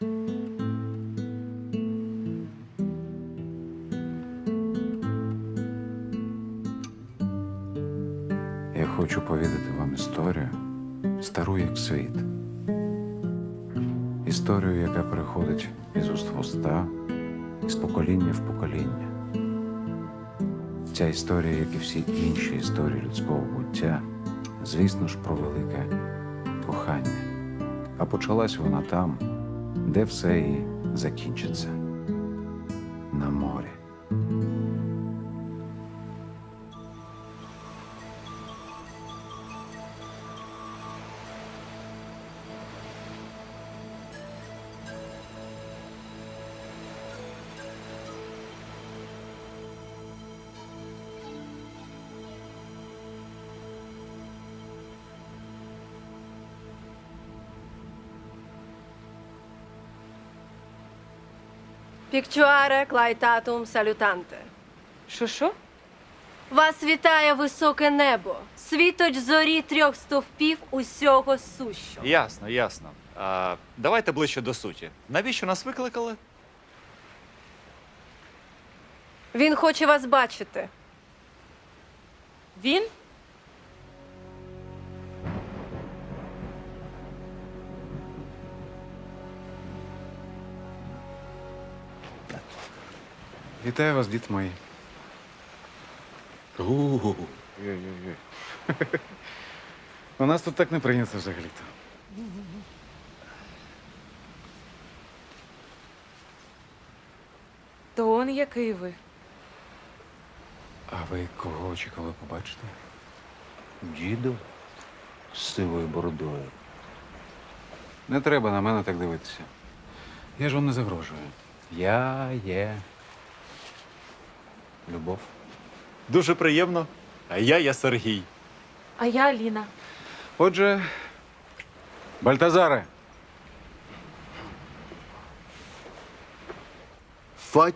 Я хочу повідати вам історію, стару як світ. Історію, яка переходить із уст в уста, із покоління в покоління. Ця історія, як і всі інші історії людського буття, звісно ж, про велике кохання. А почалась вона там, де все і закінчиться на морі. Пікчуаре клайтатум салютанте. Що що? Вас вітає високе небо, світоч зорі трьох стовпів усього сущого. Ясно, ясно. А, давайте ближче до суті. Навіщо нас викликали? Він хоче вас бачити. Він? Вітаю вас, діти мої. У-у-у. Ой-ой-ой. У нас тут так не прийнято взагалі-то. То он який ви. А ви кого очікували побачити? Діду з сивою бородою. Не треба на мене так дивитися. Я ж вам не загрожую. Я є. Любов. Дуже приємно. А я я Сергій. А я Аліна. Отже, Бальтазаре,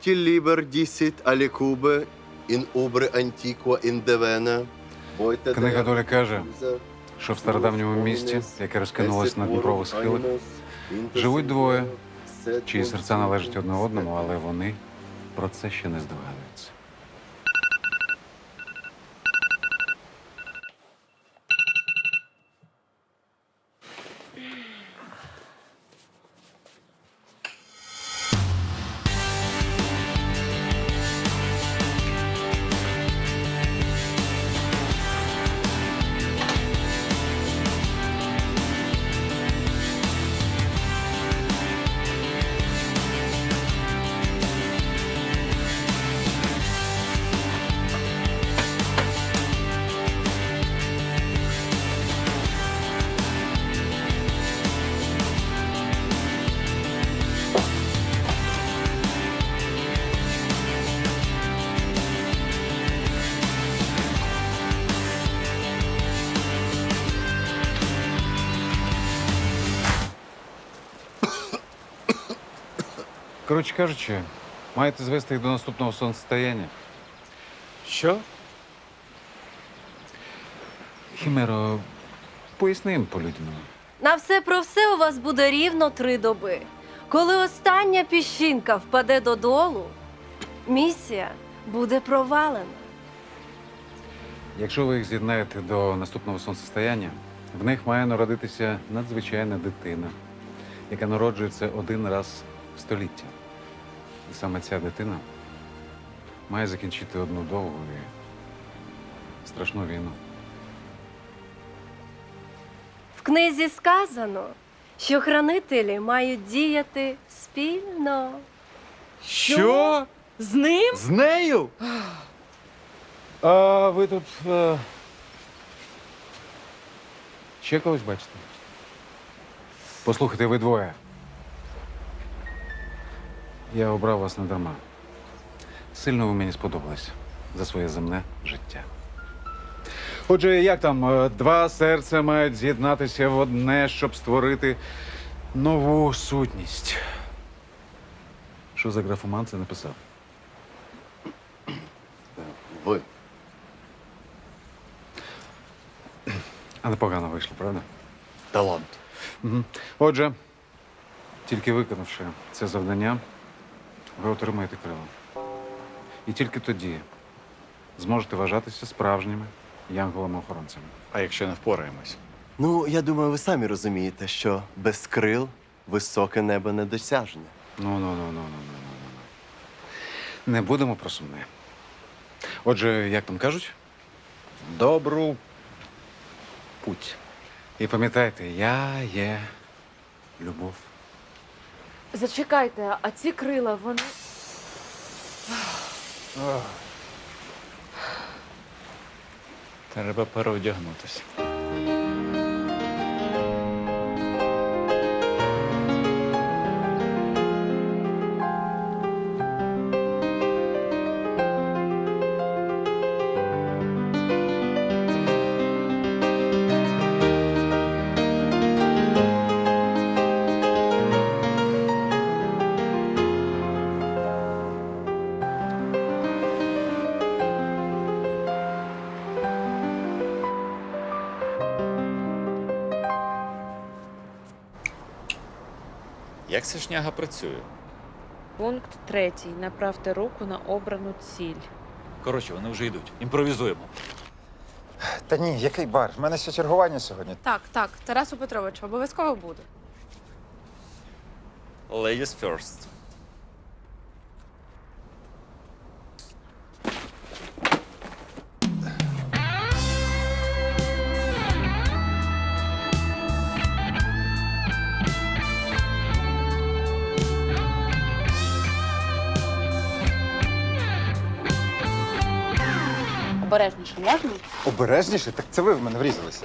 liber dicit alicube in ubre antiqua in devena. Книга долі каже, що в стародавньому місті, яке розкинулось на Дніпрових схилах, живуть двоє, чиї серця належать одне одному, але вони про це ще не здогадуються. Коротше кажучи, маєте звести їх до наступного сонцестояння. Що? Хімеро, поясни їм по-людяному. На все про все у вас буде рівно три доби. Коли остання піщинка впаде додолу, місія буде провалена. Якщо ви їх з'єднаєте до наступного сонцестояння, в них має народитися надзвичайна дитина, яка народжується один раз в століття. І саме ця дитина має закінчити одну довгу і страшну війну. В книзі сказано, що хранителі мають діяти спільно. Що? З ним? З нею? А ви тут е... ще когось бачите? Послухайте, ви двоє. Я обрав вас не дарма. Сильно ви мені сподобались за своє земне життя. Отже, як там е, два серця мають з'єднатися в одне, щоб створити нову сутність. Що за графоман це написав? Ви. А непогано вийшло, правда? Талант. Угу. Отже, Тільки виконавши це завдання, ви отримаєте крила. І тільки тоді зможете вважатися справжніми янголами-охоронцями. А якщо не впораємось? Ну, я думаю, ви самі розумієте, що без крил високе небо недосяжне. Ну, ну, ну, ну, ну, ну, ну, ну. Не будемо про сумне. Отже, як там кажуть, добру путь. І пам'ятайте, я є любов. Зачекайте, а ці крила, вони. Треба переодягнутися. Ця шняга працює? Пункт третій. Направте руку на обрану ціль. Коротше, вони вже йдуть. Імпровізуємо. Та ні, який бар? В мене ще чергування сьогодні. Так, так, Тарасу Петровичу, обов'язково буде. Ladies first. Обережніше можна? Обережніше? Так це ви в мене врізалися.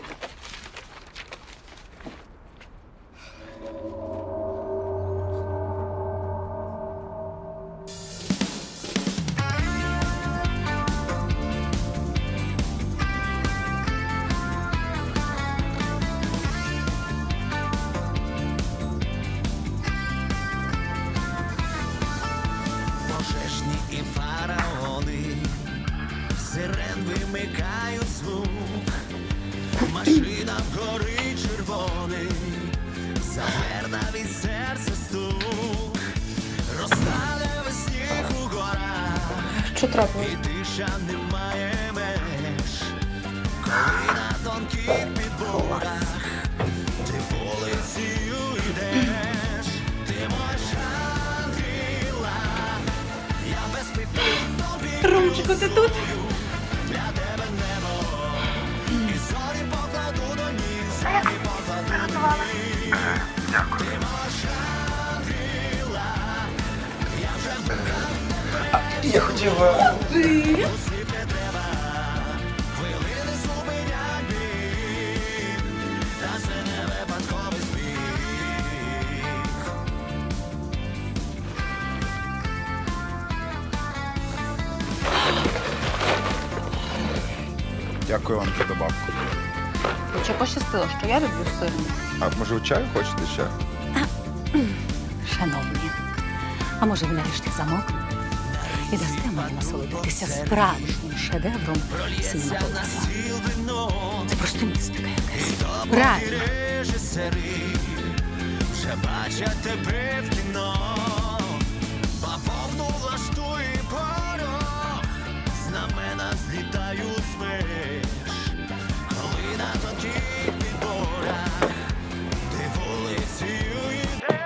Що трапилось? і тиша немає меж, коли на тонких підборах ти вулицею йдеш, ти моя ангела, я без тобі Ромчику, ти тут? Не випадковий збіг. Дякую вам за добавку. Чи пощастило, що я люблю сирні? А може в чаю хочете ще? Шановні, а може ви нарешті замовкнете і дасте мені насолодитися справжнім шедевром синематографа? Це просто містика якась. Правильно. режисери вже бачать тебе в кіно, бавовну влаштує порох, знамена злітають з меж, коли на тонких ти вулицею йдеш,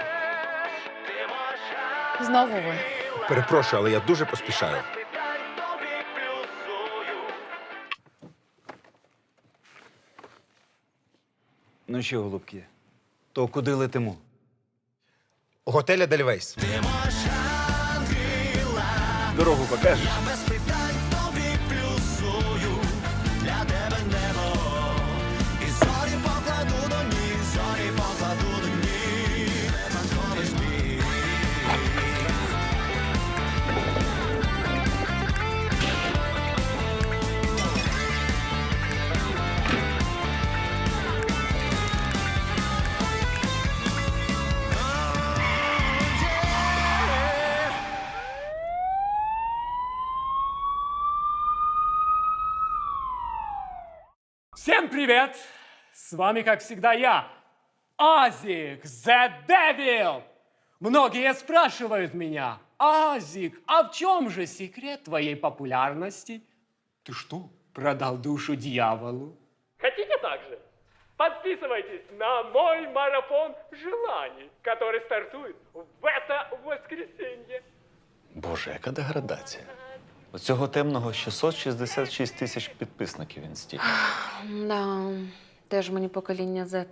ти можеш Знову ви. Перепрошую, але я дуже поспішаю. Ну що, голубки, то куди летимо? Готеля Дельвейс. Дорогу покажеш? Привет! С вами, как всегда, я, Азик, The Devil! Многие спрашивают меня, Азик, а в чем же секрет твоей популярности? Ты что, продал душу дьяволу? Хотите так же? Подписывайтесь на мой марафон желаний, который стартует в это воскресенье. Боже, яка деградація. У цього темного 666 тисяч підписників в інсті. Да, теж мені покоління Z.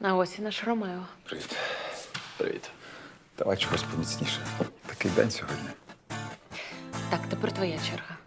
А ось і наш Ромео. Привіт. Привіт. Давай чогось поміцніше. Такий день сьогодні. Так, тепер твоя черга.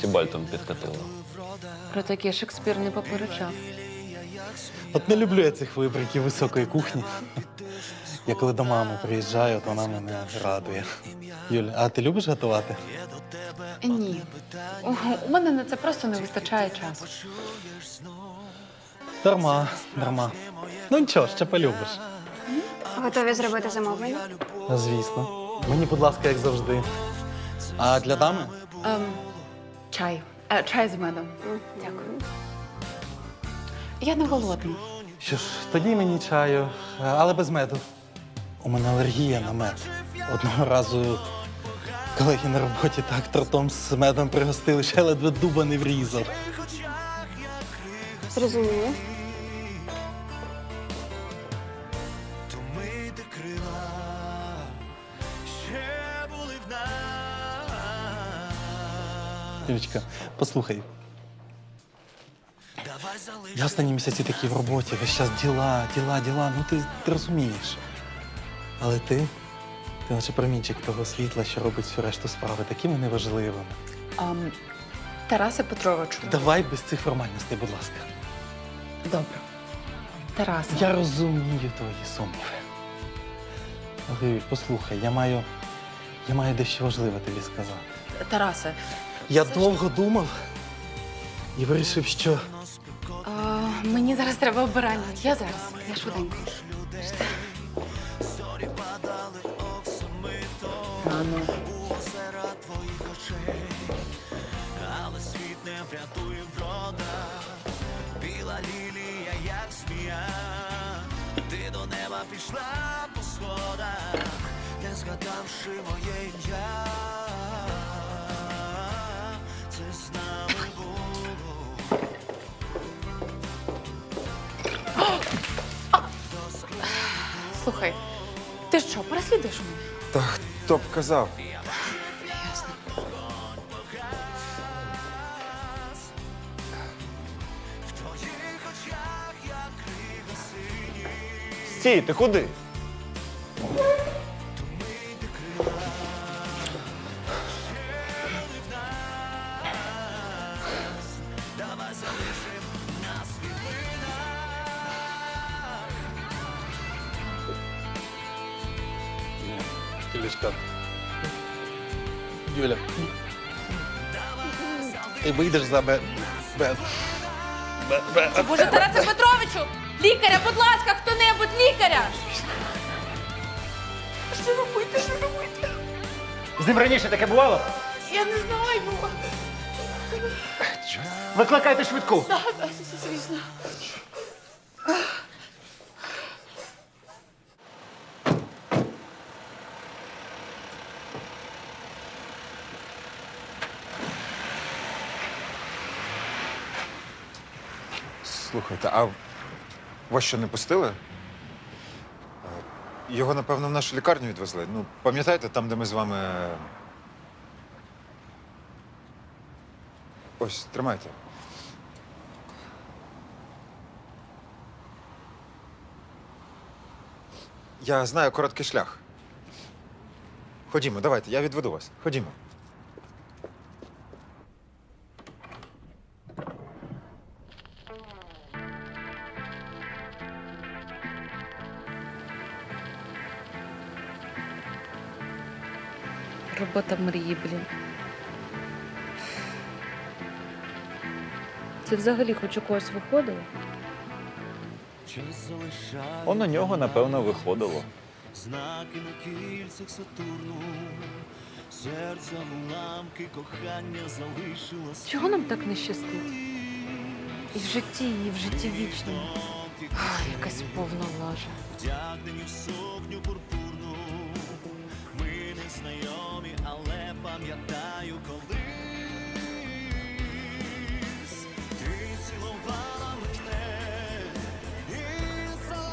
Тібальтом підкатила. Про таке Шекспір не попереджав. От не люблю я цих вибриків високої кухні. Я коли до мами приїжджаю, то вона мене радує. Юля, а ти любиш готувати? Ні. У, у мене на це просто не вистачає часу. Дарма, дарма. Ну нічого, ще полюбиш. Готові зробити замовлення? Звісно. Мені, будь ласка, як завжди. А для дами? Ем, чай. А, чай з медом. Дякую. Я не голодна. Що ж, тоді мені чаю, але без меду. У мене алергія на мед. Одного разу колеги на роботі так тортом з медом пригостили, ще ледве дуба не врізав. Зрозуміло. Юлечка, послухай. Я останні місяці такі в роботі, весь час діла, діла, діла. Ну ти, ти розумієш. Але ти, ти наче промінчик того світла, що робить всю решту справи такими неважливими. Ем, Тарасе Петровичу. Давай без цих формальностей, будь ласка. Добре. Тарасе. Я розумію твої сумніви. Але Юль, послухай, я маю. Я маю дещо важливе тобі сказати. Тарасе. Я довго думав і вирішив, що А, мені зараз треба обирання. Я зараз. Я швиденько. Рано. серед твоїх очей, але світ не врятує врода. Біла лілія, як змія, ти до неба пішла по сходах, не згадавши моє ім'я. Слухай, ти що, переслідуєш мене? Та хто б казав? Ясно. Стій, ти куди? Юля. Ти вийдеш за бе. бе. бе. бе. Боже, Тарасе Петровичу! Лікаря, будь ласка, хто-небудь, лікаря! Що робити, що робити? З ним раніше таке бувало? Я не знаю. Викликайте швидку. Звісно. А вас що не пустили? Е, Його, напевно, в нашу лікарню відвезли. Ну, пам'ятаєте, там, де ми з вами. Ось, тримайте. Я знаю короткий шлях. Ходімо, давайте, я відведу вас. Ходімо. Робота мрії, блін. Це взагалі хоч у когось виходило? Он на нього, напевно, виходило. Знаки на кільцях Сатурну, серця уламки кохання залишилось. Чого нам так не щастить? І в житті, і в житті вічному. Ах, якась повна лажа. Вдягнені в сукню пурпурну.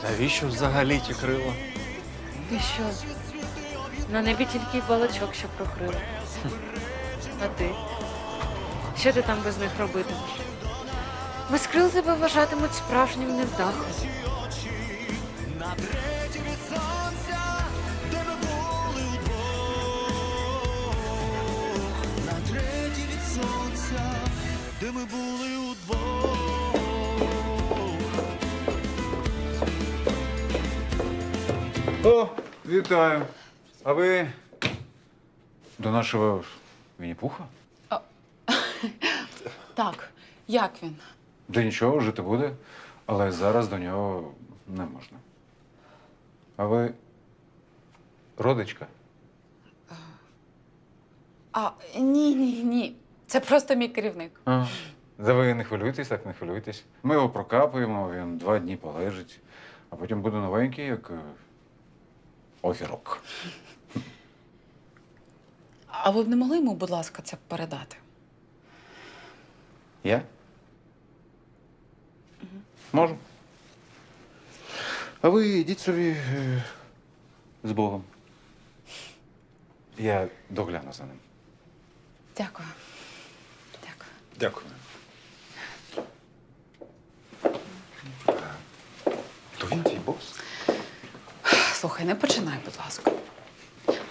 Навіщо взагалі ті крила? Ти що? На небі тільки балачок, що прокрила. А ти? Що ти там без них робитимеш? Без крил тебе вважатимуть справжнім невдахом. на третій від сонця, де ми були удвох. О, вітаю. А ви до нашого Вінні-Пуха? Так, як він? До нічого, жити буде, але зараз до нього не можна. А ви родичка? А, ні, ні, ні. Це просто мій керівник. А. Да ви не хвилюйтесь, так не хвилюйтесь. Ми його прокапуємо, він два дні полежить, а потім буде новенький, як е, огірок. А ви б не могли йому, будь ласка, це передати? Я? Можу. А ви йдіть собі е, з Богом. Я догляну за ним. Дякую. Дякую. Дякую. То він твій бос? Слухай, не починай, будь ласка.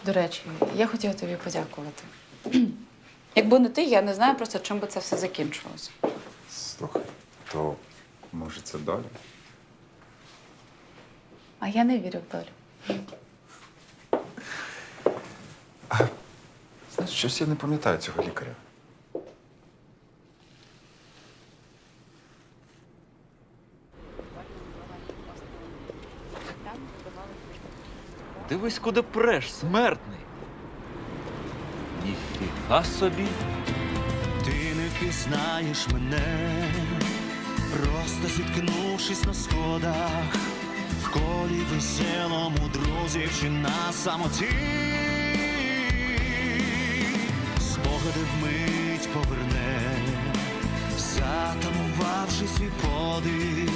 До речі, я хотіла тобі подякувати. Якби не ти, я не знаю просто, чим би це все закінчилося. Слухай, то може це доля? А я не вірю в долю. Знаєш, щось я не пам'ятаю цього лікаря. Дивись, куди преш, смертний. Ніфіга собі. Ти не впізнаєш мене, просто зіткнувшись на сходах, в колі веселому друзів чи на самоті. Спогади вмить поверне, затамувавши свій подих.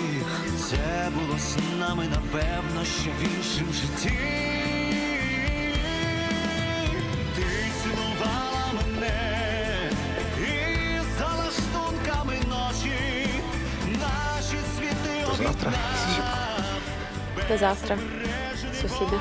З нами, напевно, що в іншому житті. Ти цілувала мене і за лаштунками ночі наші світи До завтра. До завтра, сусіди.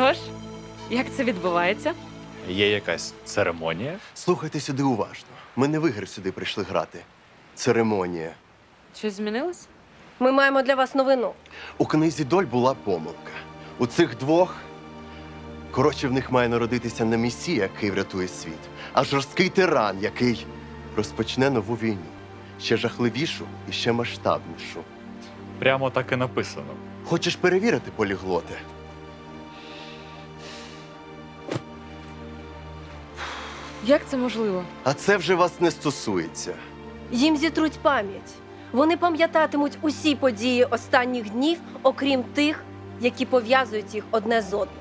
Тож, як це відбувається? Є якась церемонія? Слухайте сюди уважно. Ми не в ігри сюди прийшли грати. Церемонія. Щось змінилось? Ми маємо для вас новину. У книзі Доль була помилка. У цих двох. Коротше, в них має народитися не месія, який врятує світ, а жорсткий тиран, який розпочне нову війну. Ще жахливішу і ще масштабнішу. Прямо так і написано. Хочеш перевірити поліглоти? Як це можливо? А це вже вас не стосується. Їм зітруть пам'ять. Вони пам'ятатимуть усі події останніх днів, окрім тих, які пов'язують їх одне з одним.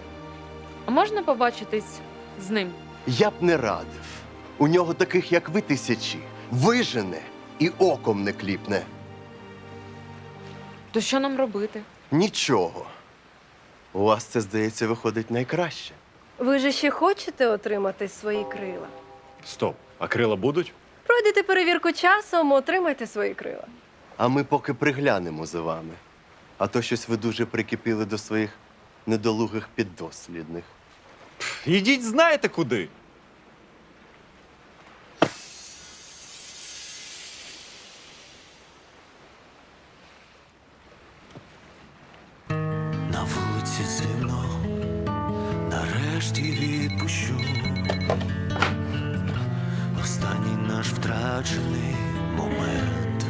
А можна побачитись з ним? Я б не радив. У нього таких, як ви, тисячі. Вижене і оком не кліпне. То що нам робити? Нічого. У вас це, здається, виходить найкраще. Ви же ще хочете отримати свої крила? Стоп, а крила будуть? Пройдете перевірку часом, отримайте свої крила. А ми поки приглянемо за вами. А то щось ви дуже прикипіли до своїх недолугих піддослідних. Ідіть, знаєте куди. Втрачений момент.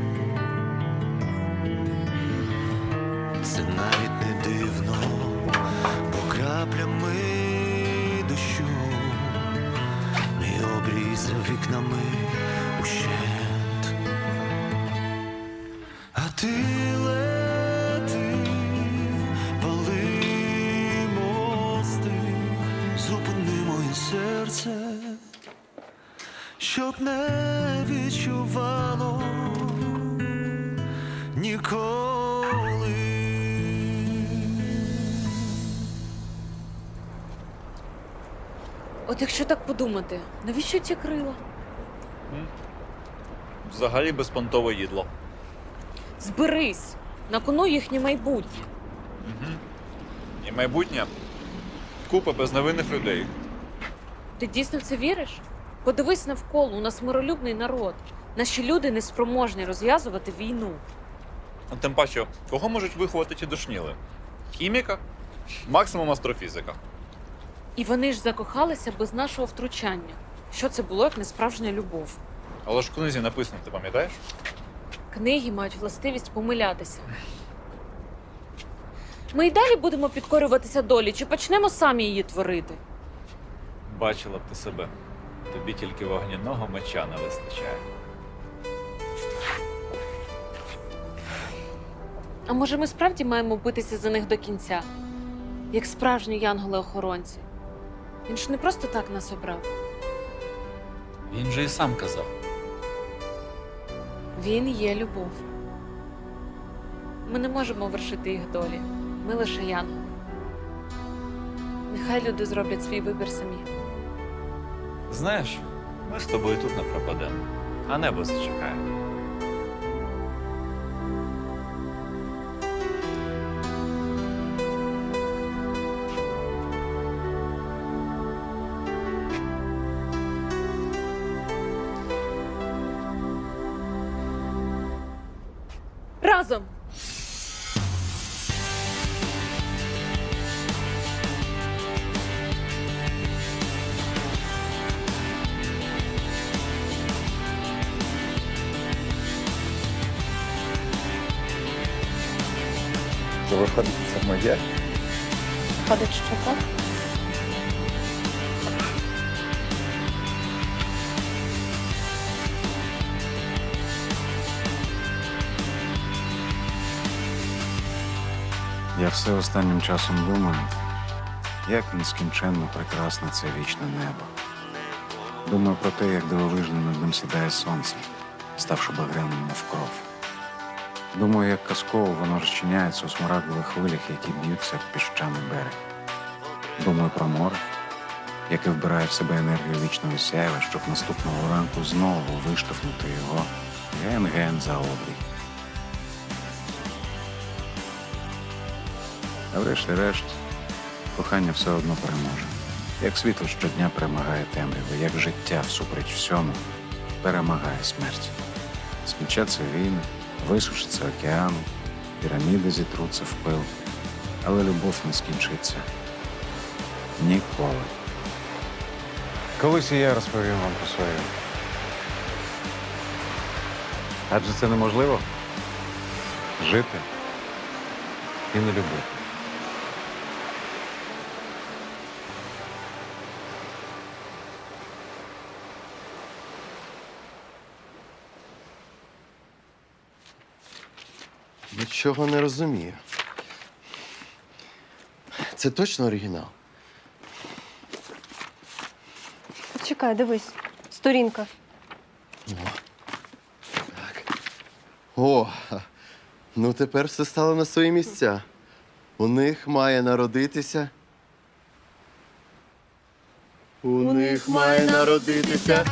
Це навіть не дивно, бо краплями дощу. Мій обрій за вікнами ущент. А ти лети, пали мости, зупини моє серце, щоб не відчувало ніколи. От якщо так подумати, навіщо ці крила? Взагалі безпонтове їдло. Зберись! На кону їхнє майбутнє. І майбутнє купа безневинних людей. Ти дійсно в це віриш? Подивись навколо, у нас миролюбний народ. Наші люди не спроможні розв'язувати війну. А Тим паче, кого можуть виховати ті душніли? Хіміка? Максимум астрофізика. І вони ж закохалися без нашого втручання. Що це було, як не справжня любов? Але ж в книзі написано, ти пам'ятаєш? Книги мають властивість помилятися. Ми й далі будемо підкорюватися долі, чи почнемо самі її творити? Бачила б ти себе. Тобі тільки вогняного меча не вистачає. А може, ми справді маємо битися за них до кінця, як справжні янголи-охоронці? Він ж не просто так нас обрав. Він же і сам казав. Він є любов. Ми не можемо вершити їх долі. Ми лише янголи. Нехай люди зроблять свій вибір самі. Знаєш, ми з тобою тут не пропадемо, а небо зачекає. Ходить, що так? Я все останнім часом думаю, як нескінченно прекрасне це вічне небо. Думаю про те, як дивовижно над ним сідає сонце, ставши багряним мов кров. Думаю, як казково воно розчиняється у смарагдових хвилях, які б'ються об піщаний берег. Думаю про море, яке вбирає в себе енергію вічного сяєва, щоб наступного ранку знову виштовхнути його ген-ген за обрій. А врешті-решт, кохання все одно переможе. Як світло щодня перемагає темряву, як життя всупереч всьому перемагає смерть. Скінчаться війни, висушиться океан, піраміди зітруться в пил. Але любов не скінчиться ніколи. Колись і я розповім вам про свою. Адже це неможливо жити і не любити. Нічого не розумію. Це точно оригінал? Чекай, дивись, сторінка. О, ну тепер все стало на свої місця. У них має народитися. У, них має народитися.